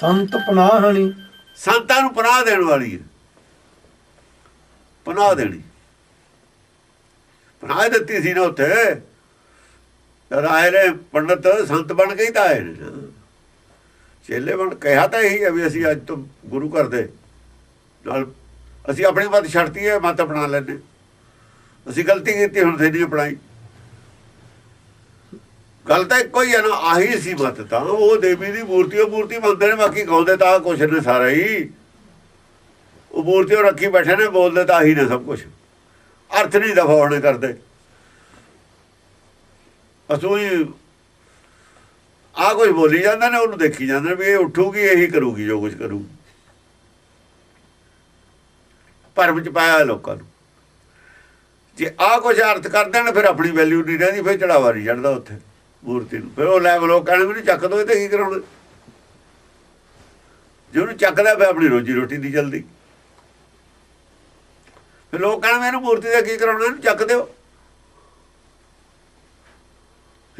ਸੰਤ ਪਨਾਹਣੀ ਸੰਤਾਂ ਨੂੰ ਪਨਾਹ ਦੇਣ ਵਾਲੀ ਹੈ। ਪਨਾਹ ਦੇਣੀ। ਪਨਾਹ ਦਿੱਤੀ ਸੀ ਨਾ ਉੱਥੇ। ਜਦ ਆਏ ਨੇ ਪੰਡਤ ਸੰਤ ਬਣ ਕੇ ਹੀ ਤਾਂ ਆਏ ਨੇ। ਚੇਲੇ ਬਣ ਕਿਹਾ ਤਾਂ ਇਹੀ ਹੈ ਵੀ ਅਸੀਂ ਅੱਜ ਤੋਂ ਗੁਰੂ ਘਰ ਦੇ ਨਾਲ ਅਸੀਂ ਆਪਣੀ ਮਤ ਛੱਡਤੀ ਹੈ, ਮਤ ਅਪਣਾ ਲੈਂਦੇ ਅਸੀਂ ਗਲਤੀ ਕੀਤੀ, ਹੁਣ ਤੇ ਨਹੀਂ ਅਪਣਾਈ। ਗੱਲ ਤਾਂ ਇੱਕੋ ਹੀ ਹੈ ਨਾ, ਆਹੀ ਸੀ ਮਤ ਤਾਂ ਉਹ ਦੇਵੀ ਦੀ ਮੂਰਤੀ, ਉਹ ਮੂਰਤੀ ਮੰਨਦੇ ਨੇ ਬਾਕੀ ਗਾਉਂਦੇ ਤਾਂ ਕੁਛ ਨੇ ਸਾਰਾ ਹੀ। ਉਹ ਮੂਰਤੀ ਉਹ ਰੱਖੀ ਬੈਠੇ ਨੇ, ਬੋਲਦੇ ਤਾਂ ਆਹੀ ਨੇ ਸਭ ਕੁਝ ਅਰਥ ਨਹੀਂ ਦਫਾਉਣੇ ਕਰਦੇ। ਅਸੂਈ ਆ ਕੁਝ ਬੋਲੀ ਜਾਂਦਾ ਨੇ, ਉਹਨੂੰ ਦੇਖੀ ਜਾਂਦੇ ਨੇ ਵੀ ਇਹ ਉੱਠੂਗੀ, ਇਹੀ ਕਰੂਗੀ, ਜੋ ਕੁਝ ਕਰੂ। ਭਰਮ ਚ ਪਾਇਆ ਲੋਕਾਂ ਨੂੰ। ਜੇ ਆ ਕੁਝ ਅਰਥ ਕਰਦੇ ਨੇ, ਫਿਰ ਆਪਣੀ ਵੈਲਿਊ ਨਹੀਂ ਰਹਿੰਦੀ, ਫਿਰ ਚੜਾਵਾ ਨਹੀਂ ਚੜਦਾ ਉੱਥੇ। ਮੂਰਤੀ ਨੂੰ। ਫਿਰ ਉਹ ਲੈ ਲੋਕ ਕਹਿਣ ਮੈਨੂੰ ਚੱਕ ਦੋ ਇਹ ਤੇ ਕੀ ਕਰਾਉਣਾ? ਜੇ ਉਹਨੂੰ ਚੱਕਦਾ ਫਿਰ ਆਪਣੀ ਰੋਜੀ ਰੋਟੀ ਨਹੀਂ ਚੱਲਦੀ ਫਿਰ ਲੋਕ ਕਹਿਣ ਮੈਨੂੰ ਮੂਰਤੀ ਦਾ ਕੀ ਕਰਾਉਣਾ? ਇਹਨੂੰ ਚੱਕ ਦਿਓ।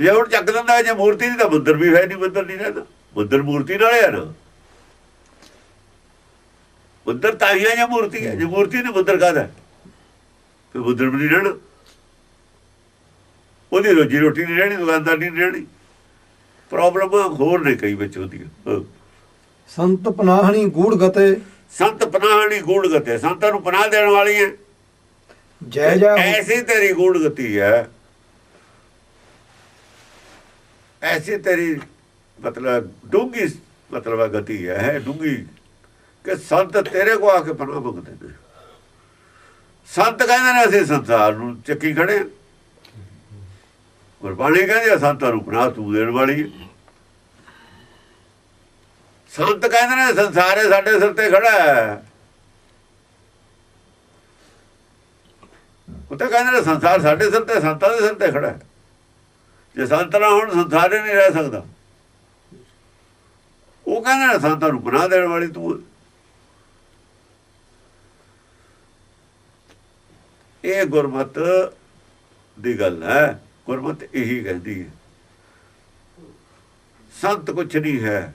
ਜੇ ਹੁਣ ਚੱਕ ਦਿੰਦਾ, ਜੇ ਮੂਰਤੀ ਨਹੀਂ ਤਾਂ ਮੰਦਰ ਵੀ ਹੈ ਨਹੀਂ, ਮੰਦਰ ਨਹੀਂ ਰਹਿੰਦਾ। ਮੰਦਰ ਮੂਰਤੀ ਨਾਲ ਹੈ ਨਾ। ਮੰਦਰ ਤਾਂ ਹੀ ਹੈ ਜਾਂ ਮੂਰਤੀ ਹੈ ਜੇ ਮੂਰਤੀ ਨਹੀਂ, ਮੰਦਰ ਕਾਹਦਾ? ਫਿਰ ਮੰਦਰ ਵੀ ਨਹੀਂ ਰਹਿਣਾ। ਉਹਦੀ ਰੋਜੀ ਰੋਟੀ ਨਹੀਂ ਰਹਿਣੀ ਦੁਕਾਨਦਾਰ ਨਹੀਂ ਰਹਿਣੀ। ਪ੍ਰੋਬਲਮ ਹੋਰ ਨੇ ਕਈ ਵਿੱਚ ਹੁੰਦੀਆਂ ਹਾਂ। ਸੰਤ ਪਨਾਹਣੀ ਗੂੜ ਗਤੇ। ਸੰਤ ਪਨਾਹਣੀ ਗੂੜ ਗਤੇ ਸੰਤਾਂ ਨੂੰ ਪਨਾਹ ਦੇਣ ਵਾਲੀ ਹੈ। ਜੈ ਜੈ ਐਸੀ ਤੇਰੀ ਗੂੜ ਗਤੀ ਹੈ। ਐਸੀ ਤੇਰੀ ਮਤਲਬ ਡੂੰਗੀ ਮਤਲਬ ਹੈ ਗਤੀ ਹੈ ਹੈ ਡੂੰਗੀ ਕਿ ਸੰਤ ਤੇਰੇ ਕੋ ਆ ਕੇ ਪਨਾਹ ਮੰਗਦੇ ਨੇ। ਸੰਤ ਕਹਿੰਦੇ ਨੇ ਅਸੀਂ ਸੰਸਾਰ ਨੂੰ ਚੱਕੀ ਖੜੇ ਹਾਂ। ਗੁਰਬਾਣੀ ਕਹਿੰਦੀ ਆ, ਸੰਤਾਂ ਨੂੰ ਪਨਾਹ ਤੂੰ ਦੇਣ ਵਾਲੀ ਹੈ ਸੰਤ ਕਹਿੰਦੇ ਨੇ, ਸੰਸਾਰੇ ਸਾਡੇ ਸਿਰ ਤੇ ਖੜਾ ਹੈ। ਉਹ ਤਾਂ ਕਹਿੰਦੇ ਨੇ, ਸੰਸਾਰ ਸਾਡੇ ਸਿਰ ਤੇ, ਸੰਤਾਂ ਦੇ ਸਿਰ ਤੇ ਖੜਾ ਹੈ। ਜੇ ਸੰਤ ਨਾ ਹੋਣ, ਸੰਸਾਰੇ ਨਹੀਂ ਰਹਿ ਸਕਦਾ। ਉਹ ਕਹਿੰਦੇ ਨੇ, ਸੰਤਾਂ ਨੂੰ ਬਣਾ ਦੇਣ ਵਾਲੀ ਤੂੰ ਇਹ ਗੁਰਮਤ ਦੀ ਗੱਲ ਹੈ। ਗੁਰਮਤ ਇਹੀ ਕਹਿੰਦੀ ਹੈ। ਸੰਤ ਕੁਛ ਨਹੀਂ ਹੈ।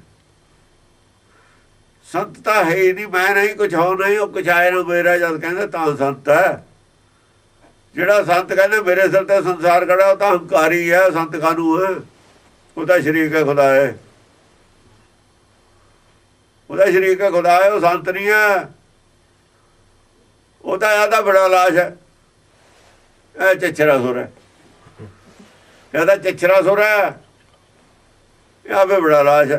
ਸੰਤ ਤਾਂ ਹੈ ਹੀ ਨਹੀਂ, ਮੈਂ ਨਹੀਂ, ਕੁਛ ਹੋ ਨਹੀਂ, ਉਹ ਕੁਛ ਆਏ ਨਾ ਮੇਰਾ ਜਦ ਕਹਿੰਦਾ ਤਾਂ ਸੰਤ ਹੈ। ਜਿਹੜਾ ਸੰਤ ਕਹਿੰਦਾ ਮੇਰੇ ਸਿਰ ਤੇ ਸੰਸਾਰ ਖੜਾ, ਉਹ ਤਾਂ ਹੰਕਾਰੀ ਹੈ, ਸੰਤ ਕਾਨੂੰ ਹੈ? ਉਹਦਾ ਤਾਂ ਸ਼ਰੀਕ ਹੈ, ਖੁਦਾ ਹੈ। ਉਹਦਾ ਸ਼ਰੀਕ ਹੈ, ਖੁਦਾ ਹੈ, ਉਹ ਸੰਤ ਨਹੀਂ ਹੈ। ਉਹ ਤਾਂ ਆਦਾ ਬੜਾ ਲਾਸ਼ ਹੈ। ਇਹ ਚਛਰਾ ਸੁਰ ਹੈ। ਇਹਦਾ ਚਚਰਾ ਸੁਰ ਇਹ ਆਵੇ ਬੜਾ ਲਾਸ਼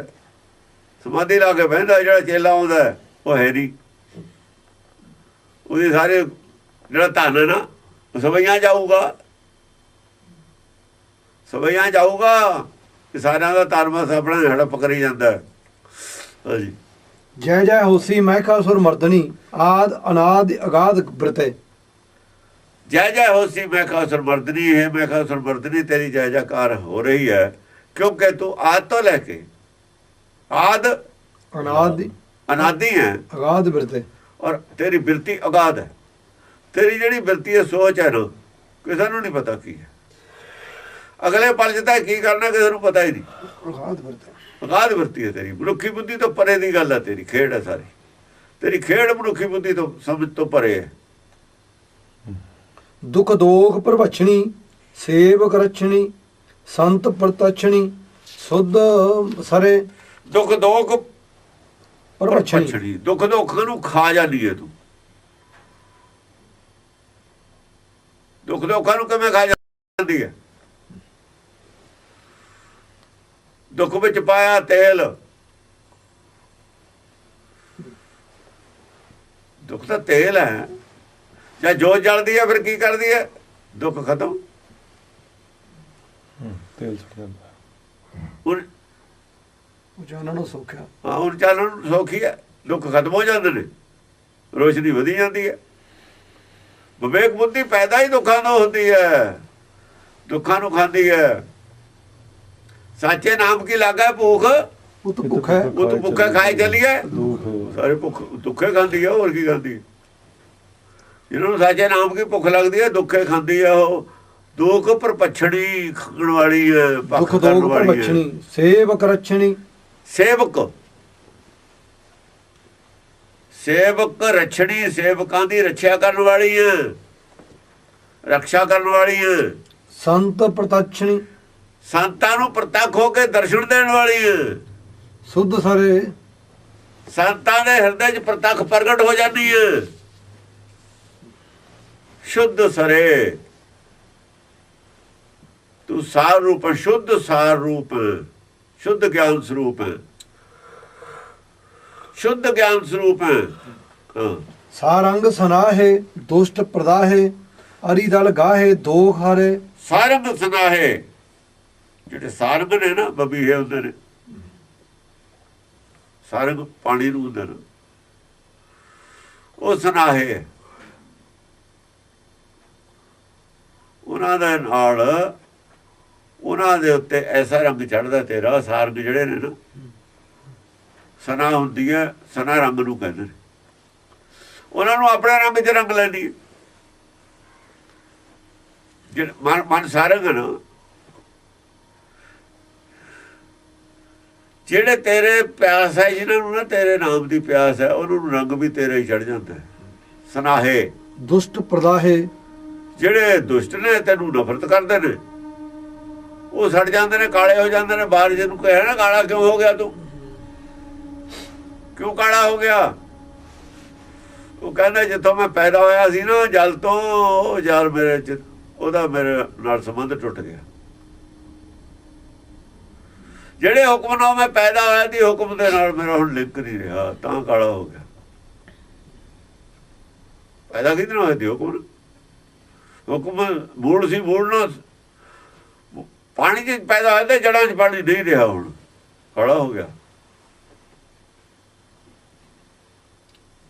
ਸਮਾਧੀ ਲਾ ਕੇ ਬਹਿੰਦਾ ਜਿਹੜਾ ਚੇਲਾ ਆਉਂਦਾ ਉਹ ਹੈ ਨਹੀਂ। ਉਹਦੇ ਸਾਰੇ ਜਿਹੜਾ ਧਨ ਹੈ ਨਾ, ਉਹ ਸਭਈਆਂ ਜਾਊਗਾ। ਸਭਈਆਂ ਜਾਊਗਾ ਕਿ ਸਾਰਿਆਂ ਦਾ ਧਰਮ ਆਪਣਾ ਹੜਪ ਕਰੀ ਜਾਂਦਾ ਹਾਂਜੀ ਜੈ ਜੈ ਹੋਸੀ ਮਹਿਕਾ ਸੁਰ ਮਰਦਨੀ, ਆਦ ਅਨਾਦ ਅਗਾਧ ਬ੍ਰਤੇ। ਜੈ ਜੈ ਹੋਸੀ ਮੈਂ ਖਾਸਰ ਮਰਦਨੀ ਹੈ ਮੈਂ ਖਾਸਰ ਮਰਦਨੀ ਤੇਰੀ ਜੈ ਜੈਕਾਰ ਹੋ ਰਹੀ ਹੈ ਕਿਉਂਕਿ ਤੂੰ ਆਦ ਤੋਂ ਲੈ ਕੇ ਆਦ ਅਨਾਦ ਅਨਾਦੀ ਹੈ। ਅਗਾਧ ਬ੍ਰਤੇ। ਔਰ ਤੇਰੀ ਬਿਰਤੀ ਅਗਾਧ ਹੈ। ਤੇਰੀ ਜਿਹੜੀ ਬਿਰਤੀ ਹੈ ਸੋਚ ਹੈ ਨਾ ਕਿਸੇ ਨੂੰ ਨਹੀਂ ਪਤਾ ਕੀ ਹੈ। ਅਗਲੇ ਪਲ 'ਚ ਤਾਂ ਕੀ ਕਰਨਾ ਕਿਸੇ ਨੂੰ ਪਤਾ ਹੀ ਨਹੀਂ। ਅਗਾਧ ਬ੍ਰਤੇ। ਅਗਾਧ ਬਿਰਤੀ ਹੈ ਤੇਰੀ ਮਨੁੱਖੀ ਬੁੱਧੀ ਤੋਂ ਪਰੇ ਦੀ ਗੱਲ ਹੈ ਤੇਰੀ ਖੇਡ ਹੈ ਸਾਰੀ। ਤੇਰੀ ਖੇਡ ਮਨੁੱਖੀ ਬੁੱਧੀ ਤੋਂ ਸਮਝ ਤੋਂ ਪਰੇ ਹੈ। ਦੁਖ ਦੋਖ ਪ੍ਰਵਛਣੀ ਸੇਵਕ ਰਛਣੀ ਸੰਤ ਪ੍ਰਤਛਣੀ ਸੁਧ ਸਰੇ। ਦੁੱਖ ਦੋਖ ਪ੍ਰਵਛਣੀ ਦੁੱਖ ਦੁੱਖ ਨੂੰ ਖਾ ਜਾਂਦੀ ਹੈ ਤੂੰ। ਦੁੱਖ ਦੁੱਖਾਂ ਨੂੰ ਕਿਵੇਂ ਖਾ ਜਾਂਦੀ ਹੈ ਦੁੱਖ ਵਿੱਚ ਪਾਇਆ ਤੇਲ। ਦੁੱਖ ਤਾਂ ਤੇਲ ਹੈ। ਜਾਂ ਜੋਤ ਜਲਦੀ ਹੈ ਫਿਰ ਕੀ ਕਰਦੀ ਹੈ ਦੁੱਖ ਖਤਮ। ਤੇਲ ਛੱਡ ਜਾਂਦਾ। ਹੁਣ ਜਾਨਣ ਨੂੰ ਸੌਖਿਆ ਹਾਂ ਹੁਣ ਚਾਲਣ ਨੂੰ ਸੌਖੀ ਹੈ ਦੁੱਖ ਖਤਮ ਹੋ ਜਾਂਦੇ ਨੇ। ਰੋਸ਼ਨੀ ਵਧੀ ਜਾਂਦੀ ਹੈ ਵਿਵੇਕ ਬੁੱਧੀ ਪੈਦਾ ਹੀ ਦੁੱਖਾਂ ਤੋਂ ਹੁੰਦੀ ਹੈ ਦੁੱਖਾਂ ਨੂੰ ਖਾਂਦੀ ਹੈ ਸੱਚੇ ਨਾਮ ਕੀ ਲਾਗਾ ਭੂਖ? ਉਹ ਤਾਂ ਭੁੱਖ ਹੈ। ਉਹ ਤੂੰ ਭੁੱਖਾ ਖਾਈ ਚੱਲੀਏ ਦੁੱਖ ਸਾਰੇ ਭੁੱਖ ਦੁੱਖੇ ਖਾਂਦੀ ਹੈ ਹੋਰ ਕੀ ਖਾਂਦੀ ਹੈ ਜਿਹਨਾਂ ਸੱਚੇ ਨਾਮ ਕੀ ਭੁੱਖ ਲੱਗਦੀ ਹੈ? ਦੁੱਖੇ ਖਾਂਦੀ ਹੈ ਉਹ। ਦੁੱਖ ਪਰਪਛੜੀ ਖਾਣ ਵਾਲੀ ਹੈ ਦੁਖ ਹੈ। ਪ੍ਰਵਛਣੀ ਸੇਵਕ ਰਛਣੀ। ਸੇਵਕ। ਸੇਵਕ ਰਛੜੀ ਸੇਵਕਾਂ ਦੀ ਰੱਖਿਆ ਕਰਨ ਵਾਲੀ ਹੈ। ਰੱਖਿਆ ਕਰਨ ਵਾਲੀ ਹੈ। ਸੰਤ ਪ੍ਰਤੱਛਣੀ। ਸੰਤਾਂ ਨੂੰ ਪ੍ਰਤੱਖ ਹੋ ਕੇ ਦਰਸ਼ਨ ਦੇਣ ਵਾਲੀ ਹੈ। ਸੁਧ ਸਰੇ। ਸੰਤਾਂ ਦੇ ਹਿਰਦੇ 'ਚ ਪ੍ਰਤੱਖ ਪ੍ਰਗਟ ਹੋ ਜਾਂਦੀ ਹੈ। ਸ਼ੁੱਧ ਸਰੇ ਤੂੰ ਸਾਰ ਰੂਪ ਸ਼ੁੱਧ ਸਾਰ ਰੂਪ ਸ਼ੁੱਧ ਗਿਆਨ ਸਰੂਪ ਸ਼ੁੱਧ ਗਿਆਨ ਸਰੂਪ ਸਾਰੰਗ ਸਨਾਹੇ ਦੁਸ਼ਟ ਪ੍ਰਦਾਹੇ ਅਰੀ ਦਲ ਗਾਹੇ ਦੋਖ ਹਾਰੇ ਸਾਰੰਗ ਸਨਾਹੇ ਜਿਹੜੇ ਸਾਰੰਗ ਨੇ ਨਾ ਬਬੀਹੇ ਹੁੰਦੇ ਨੇ ਸਾਰੰਗ ਪਾਣੀ ਨੂੰ ਹੁੰਦੇ ਨੇ ਉਹ ਸਨਾਹੇ ਉਹਨਾਂ ਦੇ ਨਾਲ ਉਹਨਾਂ ਦੇ ਉੱਤੇ ਐਸਾ ਰੰਗ ਚੜਦਾ ਤੇਰਾ ਸਾਰੰਗ ਜਿਹੜੇ ਨੇ ਨਾ, ਸਨਾ ਹੁੰਦੀ ਹੈ, ਸਨਾ ਰੰਗ ਨੂੰ ਕਹਿੰਦੇ ਨੇ। ਉਹਨਾਂ ਨੂੰ ਆਪਣੇ ਰੰਗ 'ਚ ਰੰਗ ਲੈਂਦੀ ਹੈ। ਜਿਹੜਾ ਮਨ ਮਨ ਨਾ, ਜਿਹੜੇ ਤੇਰੇ ਪਿਆਸ ਹੈ, ਜਿਹਨਾਂ ਨੂੰ ਨਾ ਤੇਰੇ ਨਾਮ ਦੀ ਪਿਆਸ ਹੈ, ਉਹਨਾਂ ਨੂੰ ਰੰਗ ਵੀ ਤੇਰੇ ਹੀ ਚੜ ਜਾਂਦਾ ਸਨਾਹੇ। ਦੁਸ਼ਟ ਪ੍ਰਦਾਹੇ ਜਿਹੜੇ ਦੁਸ਼ਟ ਨੇ ਤੈਨੂੰ ਨਫ਼ਰਤ ਕਰਦੇ ਨੇ, ਉਹ ਸੜ ਜਾਂਦੇ ਨੇ, ਕਾਲੇ ਹੋ ਜਾਂਦੇ ਨੇ, ਬਾਹਰ ਜਿਹਨੂੰ ਕਹੇ ਨਾ ਕਾਲਾ, ਕਿਉਂ ਹੋ ਗਿਆ ਤੂੰ? ਕਿਉਂ ਕਾਲਾ ਹੋ ਗਿਆ? ਉਹ ਕਹਿੰਦਾ, ਜਿੱਥੋਂ ਮੈਂ ਪੈਦਾ ਹੋਇਆ ਸੀ ਨਾ, ਜਲ ਤੋਂ, ਉਹ ਜਲ ਮੇਰੇ ਚ, ਉਹਦਾ ਮੇਰੇ ਨਾਲ ਸੰਬੰਧ ਟੁੱਟ ਗਿਆ। ਜਿਹੜੇ ਹੁਕਮ ਨਾਲ ਮੈਂ ਪੈਦਾ ਹੋਇਆ ਦੀ ਹੁਕਮ ਦੇ ਨਾਲ ਮੇਰਾ ਹੁਣ ਲਿੰਕ ਨਹੀਂ ਰਿਹਾ, ਤਾਂ ਕਾਲਾ ਹੋ ਗਿਆ। ਪੈਦਾ ਕਿਹਦੇ ਨਾਲ ਹੋਇਆ ਸੀ ਹੁਕਮ? ਹੁਕਮ ਮੂਲ ਸੀ ਮੂਲ ਨਾਲ ਪਾਣੀ 'ਚ ਪੈਦਾ ਹੋਇਆ ਤੇ ਜੜਾਂ 'ਚ ਪਾਣੀ ਨਹੀਂ ਰਿਹਾ ਹੁਣ। ਖੜਾ ਹੋ ਗਿਆ।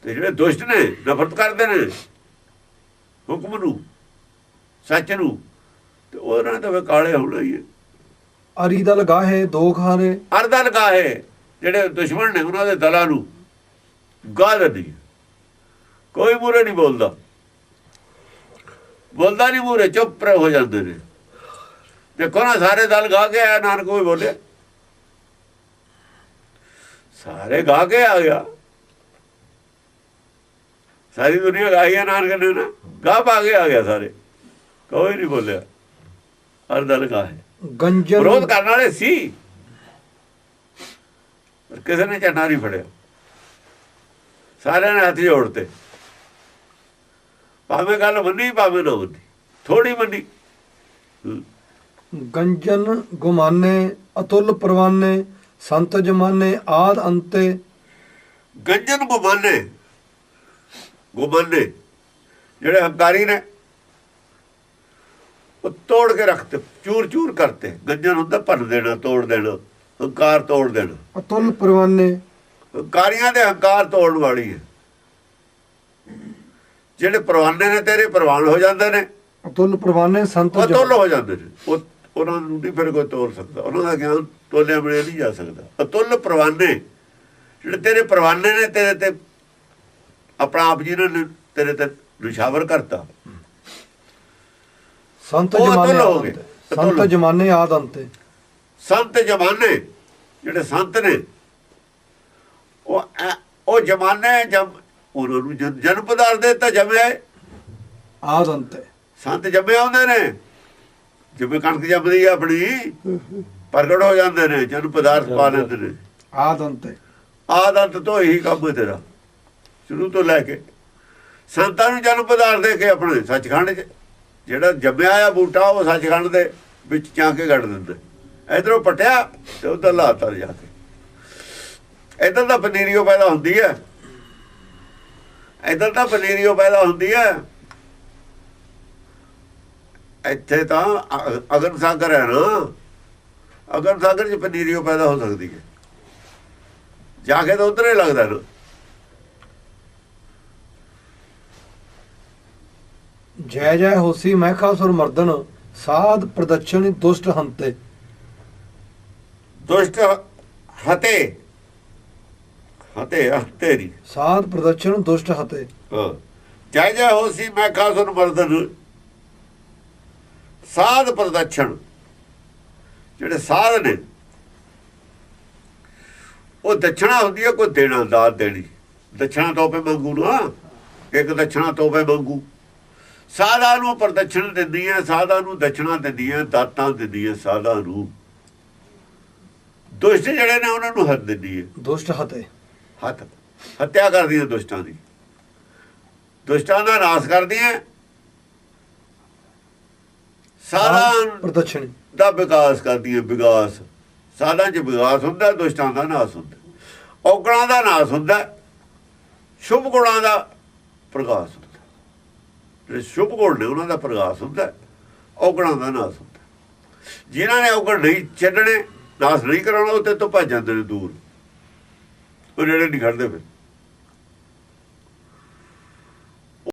ਤੇ ਜਿਹੜੇ ਦੁਸ਼ਟ ਨੇ ਨਫ਼ਰਤ ਕਰਦੇ ਨੇ ਹੁਕਮ ਨੂੰ ਸੱਚ ਨੂੰ ਤੇ ਉਹਨਾਂ ਫਿਰ ਕਾਲੇ ਹੋਣਾ ਹੀ ਹੈ। ਅਰੀ ਦਲ ਗਾਹੇ ਦੋਖ ਹਾਰੇ ਅਰਦਾ ਲਗਾਏ ਜਿਹੜੇ ਦੁਸ਼ਮਣ ਨੇ ਉਹਨਾਂ ਦੇ ਦਲਾਂ ਨੂੰ ਦਿੰਦੀ ਹੈ। ਕੋਈ ਮੂਰੇ ਨਹੀਂ ਬੋਲਦਾ। ਬੋਲਦਾ ਨਹੀਂ ਮੂਰੇ ਚੁੱਪ ਹੋ ਜਾਂਦੇ ਨੇ। ਦੇਖੋ ਨਾ ਸਾਰੇ ਦਲ ਗਾ ਕੇ ਆਇਆ ਨਾਨਕ ਕੋਈ ਬੋਲੇ ਸਾਰੇ ਗਾ ਕੇ ਆ ਗਿਆ। ਸਾਰੀ ਦੁਨੀਆ ਗਾਈ ਹੈ ਨਾਨਕ ਨੇ ਨਾ। ਗਾ ਪਾ ਕੇ ਆ ਗਿਆ ਸਾਰੇ। ਕੋਈ ਨਹੀਂ ਬੋਲਿਆ। ਹਰ ਦਲ ਗਾ ਹੈ। ਗੰਜਨ ਵਿਰੋਧ ਕਰਨ ਵਾਲੇ ਸੀ। ਪਰ ਕਿਸੇ ਨੇ ਝੰਡਾ ਨਹੀਂ ਫੜਿਆ। ਸਾਰਿਆਂ ਨੇ ਹੱਥ ਜੋੜਤੇ। ਭਾਵੇਂ ਗੱਲ ਮੰਨੀ ਭਾਵੇਂ ਨਾ ਮੰਨੀ ਥੋੜੀ ਮੰਨੀ। ਗੰਜਨ ਗੁਮਾਨੇ ਅਤੁੱਲ ਪਰਵਾਨੇ ਸੰਤ ਜਮਾਨੇ ਆਦ ਅੰਤੇ। ਗੰਜਨ ਗੁਮਾਨੇ ਗੁਮਾਨੇ ਜਿਹੜੇ ਹੰਕਾਰੀ ਨੇ ਉਹ ਤੋੜ ਕੇ ਰੱਖਤੇ ਚੂਰ ਚੂਰ ਕਰਤੇ। ਗੰਜਨ ਹੁੰਦਾ ਭੰਨ ਦੇਣਾ ਤੋੜ ਦੇਣਾ ਹੰਕਾਰ ਤੋੜ ਦੇਣਾ। ਅਤੁੱਲ ਪਰਵਾਨੇ। ਹੰਕਾਰੀਆਂ ਦੇ ਹੰਕਾਰ ਤੋੜਨ ਵਾਲੀ ਹੈ। ਜਿਹੜੇ ਪ੍ਰਵਾਨੇ ਨੇ ਤੇਰੇ ਪ੍ਰਵਾਨ ਹੋ ਜਾਂਦੇ ਨੇ। ਅਤੁੱਲ ਪਰਵਾਨੇ ਸੰਤ ਤੋਲ ਹੋ ਜਾਂਦੇ ਨੇ। ਉਹ ਉਹਨਾਂ ਨੂੰ ਨਹੀਂ ਫਿਰ ਕੋਈ ਤੋਲ ਸਕਦਾ। ਉਹਨਾਂ ਦਾ ਗਿਆਨ ਤੋਲਿਆ ਬਣੇ ਨਹੀਂ ਜਾ ਸਕਦਾ। ਅਤੁੱਲ ਪ੍ਰਵਾਨੇ। ਜਿਹੜੇ ਤੇਰੇ ਪ੍ਰਵਾਨੇ ਨੇ ਤੇਰੇ ਤੇ ਆਪਣਾ ਆਪ ਜੀ ਨੇ ਤੇਰੇ ਤੇ ਨਿਸ਼ਾਵਰ ਕਰਤਾ। ਸੰਤ ਜਮਾਨੇ ਹੋ ਗਏ। ਸੰਤ ਜਮਾਨੇ ਆਦ ਅੰਤੇ ਸੰਤ ਜਮਾਨੇ ਜਿਹੜੇ ਸੰਤ ਨੇ ਉਹ ਉਹ ਜਮਾਨੇ ਜਮ ਉਹਨਾਂ ਨੂੰ ਜਨ- ਜਨਮ ਪਦਾਰਥ ਦੇ ਤਾਂ ਜਮੇ ਆਦ ਅੰਤੇ ਸੰਤ ਜੰਮੇ ਆਉਂਦੇ ਨੇ। ਜਿਵੇਂ ਕਣਕ ਜੰਮਦੀ ਆ ਆਪਣੀ ਪ੍ਰਗਟ ਹੋ ਜਾਂਦੇ ਨੇ ਜਨ ਪਦਾਰਥ ਪਾ ਲੈਂਦੇ ਨੇ। ਆਦ ਅੰਤੇ ਆਦਤ ਤੋਂ ਇਹੀ ਕੰਮ ਹੈ ਤੇਰਾ। ਸ਼ੁਰੂ ਤੋਂ ਲੈ ਕੇ। ਸੰਤਾਂ ਨੂੰ ਜਨਮ ਪਦਾਰਥ ਦੇ ਕੇ ਆਪਣੇ ਸੱਚਖੰਡ 'ਚ। ਜਿਹੜਾ ਜੰਮਿਆ ਆ ਬੂਟਾ ਉਹ ਸੱਚਖੰਡ ਦੇ ਵਿੱਚ ਚਾਂ ਕੇ ਗੱਡ ਦਿੰਦੇ। ਇਧਰੋਂ ਪਟਿਆ ਤੇ ਉਧਰ ਲਾਤਾ ਜਾ ਕੇ। ਇਧਰ ਤਾਂ ਪਨੀਰੀਓ ਪੈਦਾ ਹੁੰਦੀ ਹੈ। ਇਧਰ ਤਾਂ ਪਨੀਰੀਓ ਪੈਦਾ ਹੁੰਦੀ ਹੈ। ਇੱਥੇ ਤਾਂ ਅਗਨ ਸਾਗਰ ਹੈ ਨਾ। ਅਗਨ ਸਾਗਰ 'ਚ ਪਨੀਰੀਓ ਪੈਦਾ ਹੋ ਸਕਦੀ ਹੈ। ਜਾ ਕੇ ਤਾਂ ਉਧਰ ਹੀ ਲੱਗਦਾ ਨਾ। ਜੈ ਜੈ ਹੋਸੀ ਮਹਿਖਾਸੁਰ ਮਰਦਨ ਸਾਧ ਪ੍ਰਦਛਣ ਦੁਸ਼ਟ ਹੰਤੇ। ਦੁਸ਼ਟ ਹਤੇ। ਹਤੇ ਹਤੇ ਦੀ ਸਾਧ ਪ੍ਰਦਛਣ ਦੁਸ਼ਟ ਹਤੇ ਹਾਂ। ਜੈ ਜੈ ਹੋਸੀ ਮੈਂ ਖਾਸਨ ਮਰਦਨ ਸਾਧ ਪ੍ਰਦਛਣ ਜਿਹੜੇ ਸਾਧ ਨੇ ਉਹ ਦਛਣਾ ਹੁੰਦੀ ਹੈ ਕੋਈ ਦੇਣਾ ਦਾਤ ਦੇਣੀ। ਦਛਣਾ ਤੋਪੇ ਮੰਗੂ ਨਾ। ਇੱਕ ਦਛਣਾ ਤੋਪੇ ਮੰਗੂ। ਸਾਧਾ ਨੂੰ ਪ੍ਰਦਛਣ ਦਿੰਦੀ ਹੈ ਸਾਧਾ ਨੂੰ ਦਛਣਾ ਦਿੰਦੀ ਹੈ ਦਾਤਾਂ ਦਿੰਦੀ ਹੈ ਸਾਧਾ ਨੂੰ। ਦੁਸ਼ਟ ਜਿਹੜੇ ਨੇ ਉਹਨਾਂ ਨੂੰ ਹੱਥ ਦਿੰਦੀ ਹੈ ਦੁਸ਼ਟ ਹਤੇ ਹੱਥ ਹੱਤਿਆ ਕਰਦੀ ਹੈ ਦੁਸ਼ਟਾਂ ਦੀ। ਦੁਸ਼ਟਾਂ ਦਾ ਨਾਸ਼ ਕਰਦੀ ਹੈ ਸਾਧਾ ਪ੍ਰਦਛਿਣੀ ਦਾ ਵਿਕਾਸ ਕਰਦੀ ਹੈ ਵਿਕਾਸ। ਸਾਧਾਂ 'ਚ ਵਿਕਾਸ ਹੁੰਦਾ ਦੁਸ਼ਟਾਂ ਦਾ ਨਾਸ ਹੁੰਦਾ। ਔਗਣਾਂ ਦਾ ਨਾਸ ਹੁੰਦਾ ਸ਼ੁਭ ਗੁਣਾਂ ਦਾ ਪ੍ਰਕਾਸ਼ ਹੁੰਦਾ। ਜਿਹੜੇ ਸ਼ੁਭ ਗੁਣ ਨੇ ਉਹਨਾਂ ਦਾ ਪ੍ਰਕਾਸ਼ ਹੁੰਦਾ ਔਗਣਾਂ ਦਾ ਨਾਸ ਹੁੰਦਾ। ਜਿਨ੍ਹਾਂ ਨੇ ਔਗਣ ਨਹੀਂ ਛੱਡਣੇ ਨਾਸ ਨਹੀਂ ਕਰਾਉਣਾ ਉਹ ਤੇ ਤੋਂ ਭੱਜ ਜਾਂਦੇ ਨੇ ਦੂਰ। ਉਹ ਜਿਹੜੇ ਨਹੀਂ ਖੜਦੇ ਫਿਰ।